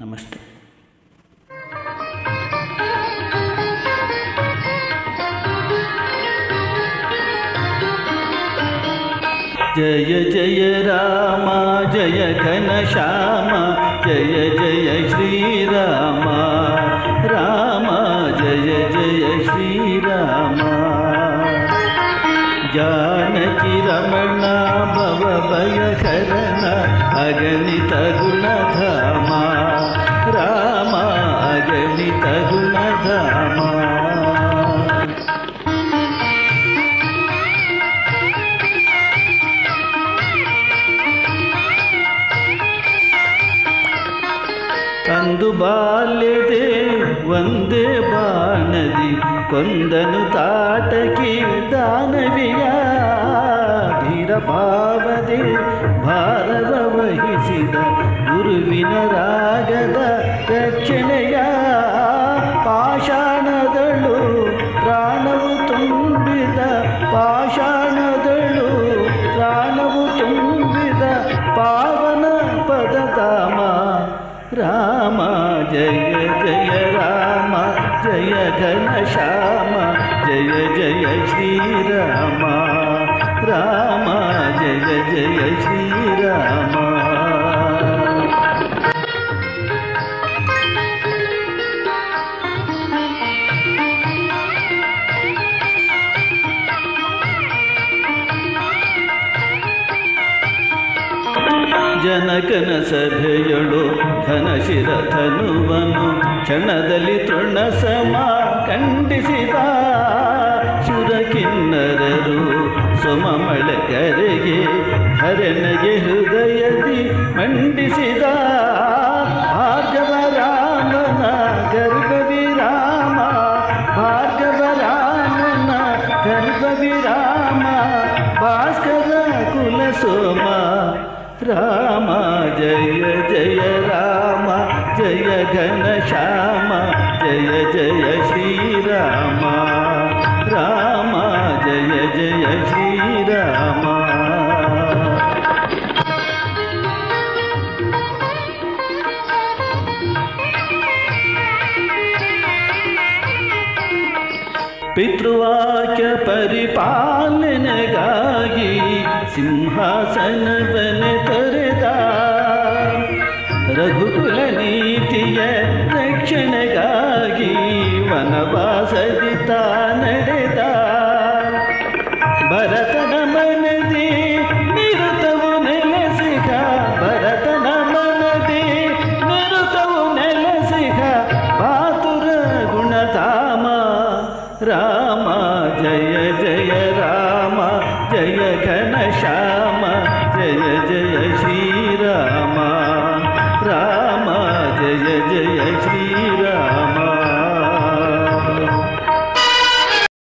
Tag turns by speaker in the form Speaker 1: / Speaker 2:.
Speaker 1: नमस्ते। जय जय राम, जय घन श्याम, जय जय श्री राम। राम, जय जय, श्री राम। जानकी रमण, भव भयकरणा अगणित गुणधामा। ಒಂದು ಬಾಲ್ಯದೆ ಒಂದೇ ಬಾಣದಿ ಕೊಂದನು ತಾಟಕಿ ದಾನವಿಯ ಭಾವದೆ ಭಾರವ ವಹಿಸಿದ ಗುರುವಿನ ರಾಗದ ರಕ್ಷಣೆಯ ಪಾಷಾಣದಳು ಪ್ರಾಣವು ತುಂಬಿದ ಪಾಷಾಣದಳು ಪ್ರಾಣವು ತುಂಬಿದ ಪಾವನ ಪದಧಾಮ ರಾಮ జయ జయ రామ జయ ఘనశ్యామ జయ జయ శ్రీరామ రామ జయ జయ శ్రీ ಜನಕನ ಸಭೆಯಳು ಧನಶಿರ ಧನುವನು ಕ್ಷಣದಲ್ಲಿ ತೃಣ ಸಮ ಖಂಡಿಸಿದ ಶುರಕಿನ್ನರರು ಸುಮಮಳೆ ಕರೆಗೆ ಹರಣಗೆ ಹೃದಯದಿ ಮಂಡಿಸಿದ ಭಾರ್ಗವ ರಾಮನ ಗರ್ಭವಿರಾಮ ಭಾರ್ಗವ ರಾಮನ ಗರ್ಭವಿರಾಮ ಭಾಸ್ಕರ ಕುಲ ಸೋಮ, ರಾಮ जय जय राम, जय घन श्याम, जय जय श्री राम। राम, जय जय श्री राम। पितृवाक्य परिपालनगागि सिंहासनवन ರಘುಕುಲ ನೀತಿಯ ರಕ್ಷಣೆಗಾಗಿ ವನವಾಸದಿ ತಾ ನಡೆದ ಭರತನ ಮನದಿ ನಿರುತವು ನೆಲೆಸಿಗ ಭರತನ ಮನದಿ ನಿರುತವು ನೆಲೆಸಿಗ ಬಾತುರ ಗುಣಧಾಮ ರಾಮ ಜಯ ಜಯ ರಾಮ ಜಯ ಘನ ಶ್ಯಾಮ ಜಯ ಜಯ ಶ್ರೀ जय श्री